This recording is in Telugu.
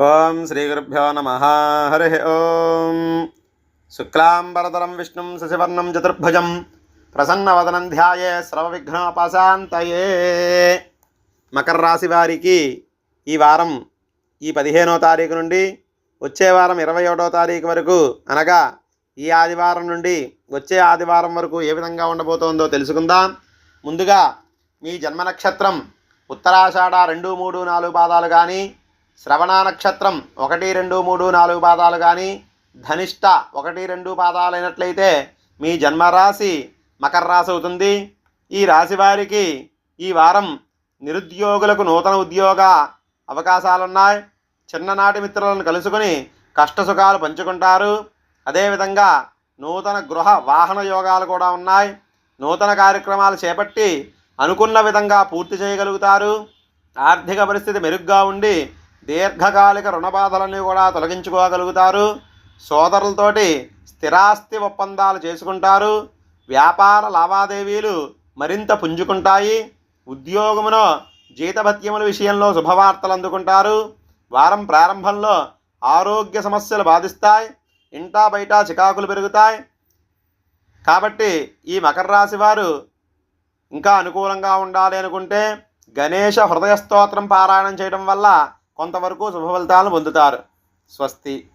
ఓం శ్రీ గురుభ్యో నమ. హరి ఓం. శుక్లాంబరతరం విష్ణుం శశివర్ణం చతుర్భుజం. ప్రసన్నవదనం ధ్యాయే సర్వవిఘ్నోపశాంతయే. మకర రాశి వారికి ఈ వారం ఈ పదిహేనో తారీఖు నుండి వచ్చే వారం ఇరవై ఒకటో తారీఖు వరకు అనగా ఈ ఆదివారం నుండి వచ్చే ఆదివారం వరకు ఏ విధంగా ఉండబోతోందో తెలుసుకుందాం. ముందుగా మీ జన్మ నక్షత్రం ఉత్తరాషాఢ రెండు మూడు నాలుగు పాదాలు కానీ శ్రవణ నక్షత్రం ఒకటి రెండు మూడు నాలుగు పాదాలు కానీ ధనిష్ట ఒకటి రెండు పాదాలైనట్లయితే మీ జన్మరాశి మకర రాశి అవుతుంది. ఈ రాశి వారికి ఈ వారం నిరుద్యోగులకు నూతన ఉద్యోగ అవకాశాలున్నాయి. చిన్ననాటి మిత్రులను కలుసుకొని కష్టసుఖాలు పంచుకుంటారు. అదేవిధంగా నూతన గృహ వాహన యోగాలు కూడా ఉన్నాయి. నూతన కార్యక్రమాలు చేపట్టి అనుకున్న విధంగా పూర్తి చేయగలుగుతారు. ఆర్థిక పరిస్థితి మెరుగ్గా ఉండి దీర్ఘకాలిక రుణబాధలను కూడా తొలగించుకోగలుగుతారు. సోదరులతోటి స్థిరాస్తి ఒప్పందాలు చేసుకుంటారు. వ్యాపార లావాదేవీలు మరింత పుంజుకుంటాయి. ఉద్యోగమునో జీతభత్యముల విషయంలో శుభవార్తలు అందుకుంటారు. వారం ప్రారంభంలో ఆరోగ్య సమస్యలు బాధిస్తాయి. ఇంటా బయట చికాకులు పెరుగుతాయి. కాబట్టి ఈ మకర రాశి వారు ఇంకా అనుకూలంగా ఉండాలి అనుకుంటే గణేష హృదయ స్తోత్రం పారాయణం చేయడం వల్ల కొంతవరకు శుభఫలితాలను పొందుతారు. స్వస్తి.